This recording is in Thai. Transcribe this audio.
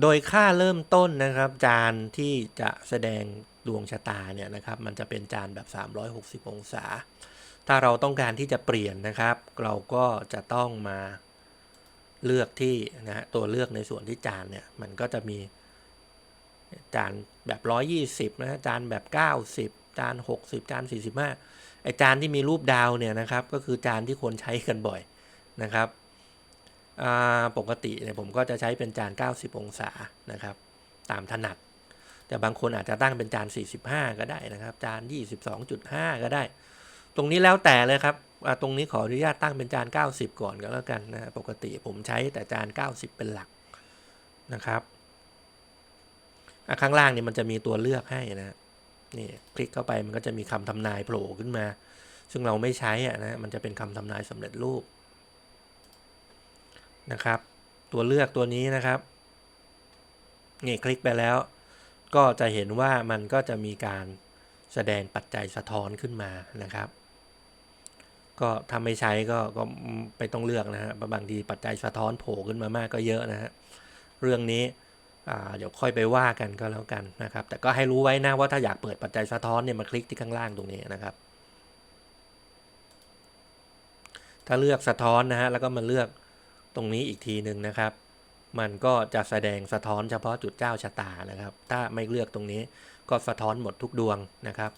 โดยค่าเริ่มต้นนะครับ จานที่จะแสดงดวงชะตาเนี่ยนะครับมันจะเป็นจานแบบ 360 องศา ถ้าเราต้องการที่จะเปลี่ยนนะครับ เราก็จะต้องมาเลือกที่นะฮะตัวเลือกในส่วนที่จานเนี่ยมันก็จะมีจานแบบ 120นะจานแบบ 90 จาน 60 จาน 45ไอจานที่มีรูปดาวเนี่ยนะครับ ก็คือจานที่คนใช้กันบ่อยนะครับ ปกติเนี่ยผมก็จะใช้เป็นจาน 90 องศานะครับ ตามถนัด แต่บางคนอาจจะตั้งเป็นจาน 45 ก็ได้นะครับ จาน 22.5 ก็ได้ ตรงนี้แล้วแต่เลยครับตรงนี้ขออนุญาตตั้งเป็นจาน 90 ก่อนก็แล้วกันนะปกติผมใช้แต่จาน 90 เป็นหลักนะครับข้างล่างเนี่ยมันจะมีตัวเลือกให้นะฮะนี่คลิกเข้าไปมันก็จะมีคำทำนายโผล่ขึ้นมา ซึ่งเราไม่ใช้อะนะมันจะเป็นคำทำนายสำเร็จรูป นะครับ ตัวเลือกตัวนี้นะครับนี่คลิกไปแล้ว ก็จะเห็นว่ามันก็จะมีการแสดงปัจจัยสะท้อนขึ้นมานะครับ ก็ถ้าไม่ใช้ก็ก็ไม่ต้องเลือกนะฮะบางทีปัจจัยสะท้อนโผล่ขึ้นมามากก็เยอะนะฮะเรื่องนี้เดี๋ยวค่อยไปว่ากันก็แล้วกันนะครับ แต่ก็ให้รู้ไว้นะว่าถ้าอยากเปิดปัจจัยสะท้อนเนี่ยมาคลิกที่ข้างล่างตรงนี้นะครับ ถ้าเลือกสะท้อนนะฮะแล้วก็มาเลือก ตรงนี้อีกทีหนึ่งนะครับ มันก็จะแสดงสะท้อนเฉพาะจุดเจ้าชะตานะครับ ถ้าไม่เลือกตรงนี้ก็สะท้อนหมดทุกดวงนะครับ